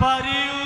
pariu.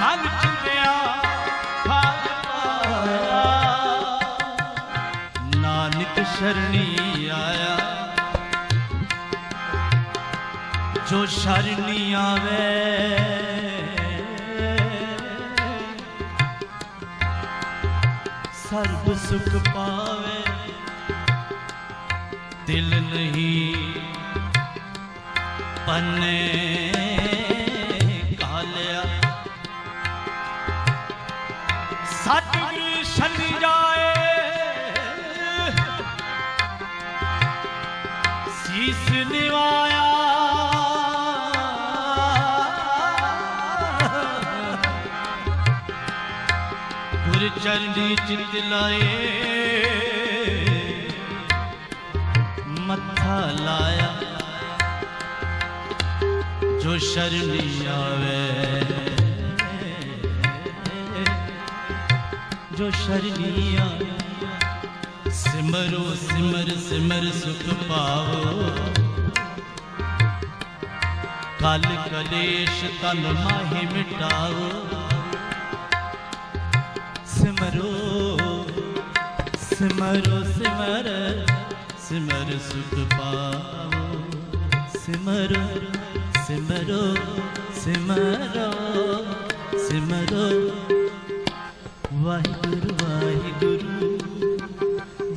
ਜਿੰਦਿਆਂ ਫਲ ਪਾਇਆ। ਨਾਨਕ ਸ਼ਰਣੀ ਆਇਆ। ਜੋ ਸ਼ਰਣੀ ਆਵੇ, ਸਰਬ ਸੁਖ ਪਾਵੇ। ਦਿਲ ਨਹੀਂ ਪੰਨੇ ਸਤਿਗੁਰ ਛੱਡ ਜਾਏ। ਸੀਸ ਨਿਵਾਇਆ। ਗੁਰ ਚਰਨੀ ਚਿਤ ਲਾਏ। ਮੱਥਾ ਲਾਇਆ। ਜੋ ਸ਼ਰਨੀ ਆਵੇ। ਜੋ ਸ਼ਰਣੀ ਸਿਮਰੋ ਸਿਮਰ ਸਿਮਰ ਸੁਖ ਪਾਵੋ ਕਲ ਕਲੇਸ਼ ਤਨ ਮਾਹਿ ਮਿਟਾਓ ਸਿਮਰੋ ਸਿਮਰੋ ਸਿਮਰ ਸਿਮਰ ਸੁਖ ਪਾਵੋ ਸਿਮਰੋ ਸਿਮਰੋ ਸਿਮਰੋ ਸਿਮਰੋ ਵਾਹਿਗੁਰੂ ਵਾਹਿਗੁਰੂ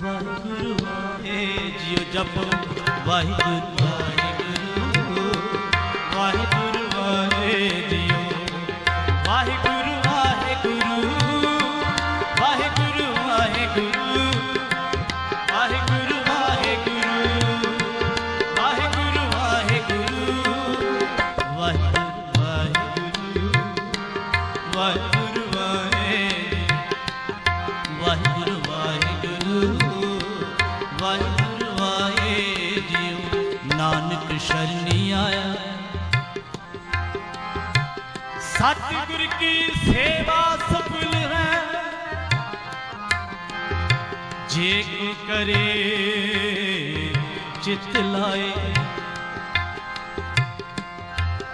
ਵਾਹਿਗੁਰੂ। ਵਾਹਿ ਜਿਉ ਜਪ। ਵਾਹਿਗੁਰੂ ਵਾਹਿਗੁਰੂ ਵਾਹਿਗੁਰੂ ਵਾਹਿ ਜਿਉ ਵਾਹਿਗੁਰੂ। ਵਾਹਿਗੁਰੂ ਵਾਹਿਗੁਰੂ। ਵਾਹਿਗੁਰੂ ਵਾਹਿਗੁਰੂ। ਵਾਹਿਗੁਰੂ ਵਾਹਿਗੁਰੂ। ਵਾਹਿਗੁਰੂ ਵਾਹਿਗੁਰੂ। ਵਾਹਿਗੁਰੂ ਵਾਹਿਗੁਰੂ। ਸਤਿਗੁਰ ਕੀ ਸੇਵਾ ਸਫਲ ਹੈ? ਜੇ ਕੋ ਕਰੇ ਚਿਤ ਲਾਏ।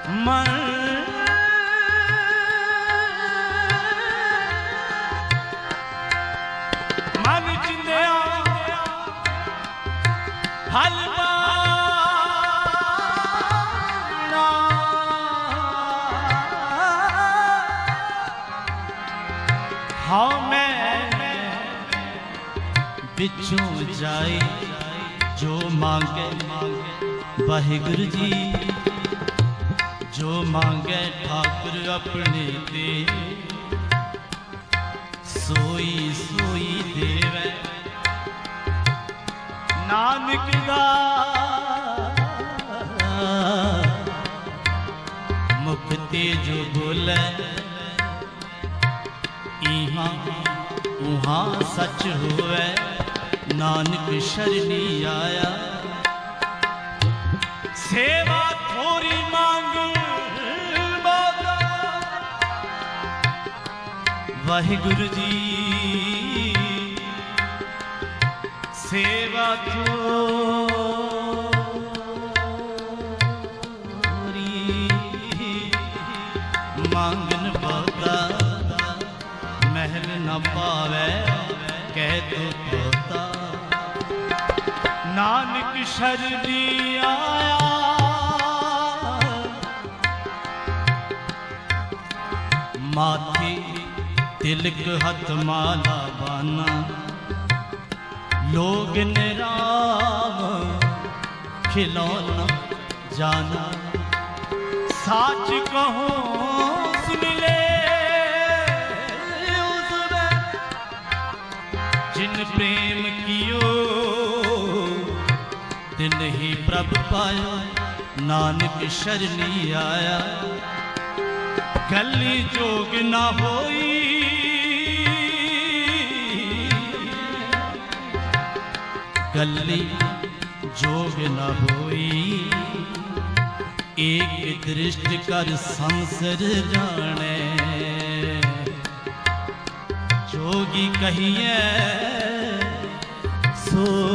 ਮਨ ਮਨ ਚਿੰਦਿਆ ਹਲ ਵਿੱਚੋਂ ਜਾਏ ਜੋ ਮੰਗੇ, ਵਾਹਿਗੁਰੂ ਜੀ। ਜੋ ਮੰਗੇ ਠਾਕੁਰ ਆਪਣੇ ਤੇ। ਸੋਈ ਸੋਈ ਦੇਵੈ। ਨਾਨਕ ਦਾ ਮੁਖ ਤੇ ਜੋ ਬੋਲੇ। ਇਹਾਂ ਉਹਾਂ ਸੱਚ ਹੋਵੇ, ਨਾਨਕ ਸ਼ਰਨੀ ਆਇਆ। ਸੇਵਾ ਥੋਰੀ ਮੰਗ ਬਾਦਾ ਵਾਹਿਗੁਰੂ ਜੀ, ਸੇਵਾ ਥੋਰੀ ਮੰਗਨ ਨਾ ਕਹਿ ਤੋ ਤੋਤਾ। ਨਾਨਕ ਸ਼ਰਦੀ ਆਇਆ। ਮਾਥੇ ਤਿਲਕ ਹੱਥ ਮਾਲਾ ਬਾਨਾ। ਲੋਗ ਨਿਰਾਮ ਖਿਲੌਣਾ ਜਾਨਾ। ਸਾਚ ਕਹੋ ਪ੍ਰੇਮ ਕੀਓ। ਤਿਨ ਹੀ ਪ੍ਰਭ ਪਾਇਆ ਨਾਨਕ ਸ਼ਰਨੀ ਆਇਆ। ਕੱਲੀ ਜੋਗ ਨਾ ਹੋਈ। ਕੱਲੀ ਜੋਗ ਨਾ ਹੋਈ। ਏਕ ਦ੍ਰਿਸ਼ਟ ਕਰ ਸੰਸਰ ਜਾਣੇ। ਜੋਗੀ ਕਹੀਏ हो